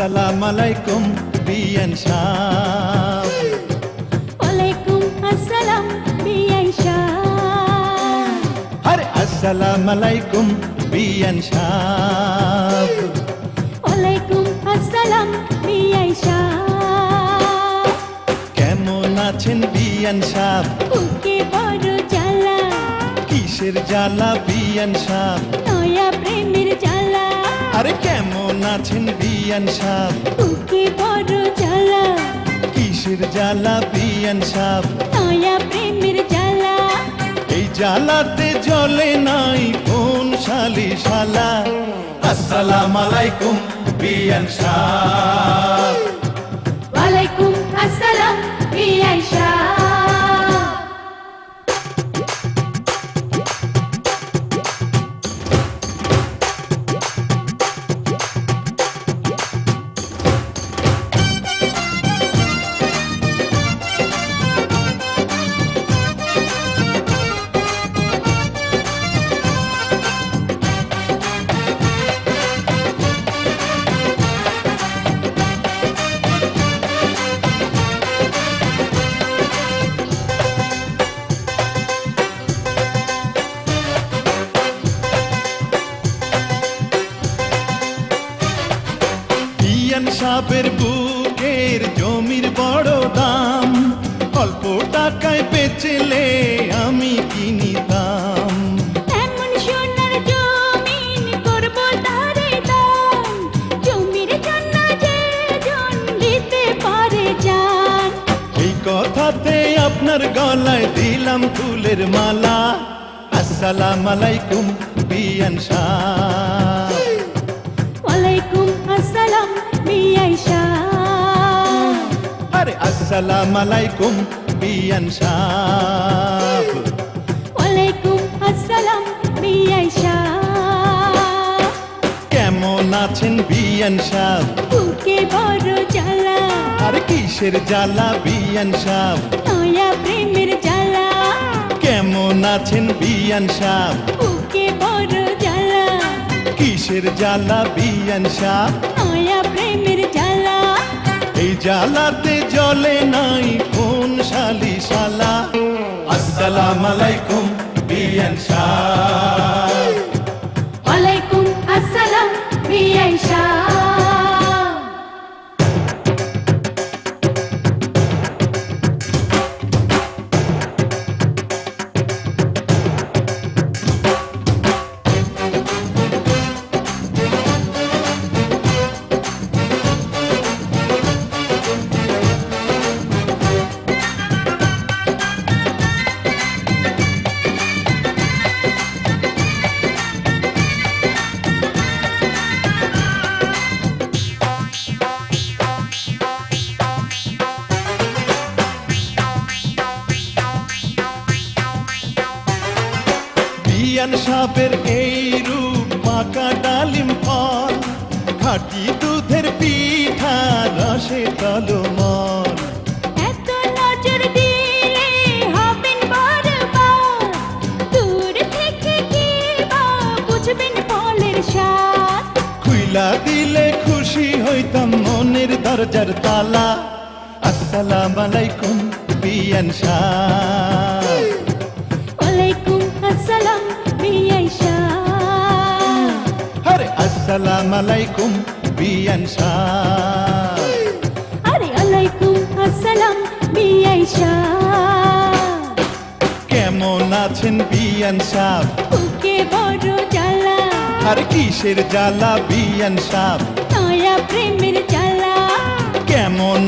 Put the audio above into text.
আসসালাম আলাইকুম বিয়ান সাহ ওয়ালাইকুম আসসালাম বিআই শাহ আরে আসসালাম আলাইকুম বিয়ান সাহ ওয়ালাইকুম আসসালাম বিআই শাহ কেমন আছেন বিয়ান সাহ বুকে বড় জ্বালা। কিসের জ্বালা বিয়ান সাহ নয়া প্রেমের জ্বালা। আরে কেমন আছেন বিয়ান সাহ? বুকে বড় জ্বালা। কিসের জ্বালা বিয়ান সাহ? নয়া প্রেমের জ্বালা। এই জ্বালাতে জলে নাই কোন শালি শালা আসসালাম আলাইকুম বিয়ান সাহ। ওয়ালাইকুম আসসালাম বিআই শাহ বিয়ান সাহেবের বুকের জমির বড় দাম। অল্প টাকায় বেচলে আমি কিনিতাম। এই কথাতে আপনার গলায় দিলাম ফুলের মালা। আসসালাম আলাইকুম বিয়ান সাহ। আসসালাম আলাইকুম বিয়ান সাহ ওয়ালাইকুম আসসালাম শাহ কেমন আছেন বিয়ান সাহ বুকে বড় জ্বালা। আর কিসের জ্বালা বিয়ান সাহ নয়া প্রেমের জ্বালা। কেমন আছেন বিয়ান সাহ বুকে বড় জ্বালা। কিসের জ্বালা বিয়ান সাহ নয়া প্রেমের এই জ্বালাতে জলে নাই কোন শালি শালা আসসালাম আলাইকুম বিয়ান সাহ বিয়ান সাপের এই রূপ পাকা ডালিম ফল খাটি দুধের পিঠা রসে তলমল। খুইলা দিলে খুশি হইতাম মনের দরজার তালা। আসসালাম আলাইকুম বিয়ান সাহ। আসসালাম আলাইকুম বিয়ান শাহ। আরে আলাইকুম আসসালাম বিয়ান শাহ। কেমন আছেন বিয়ান সাহ বুকে বড় জ্বালা। আর কিসের জ্বালা বিয়ান সাহ নয়া প্রেমের জ্বালা। কেমন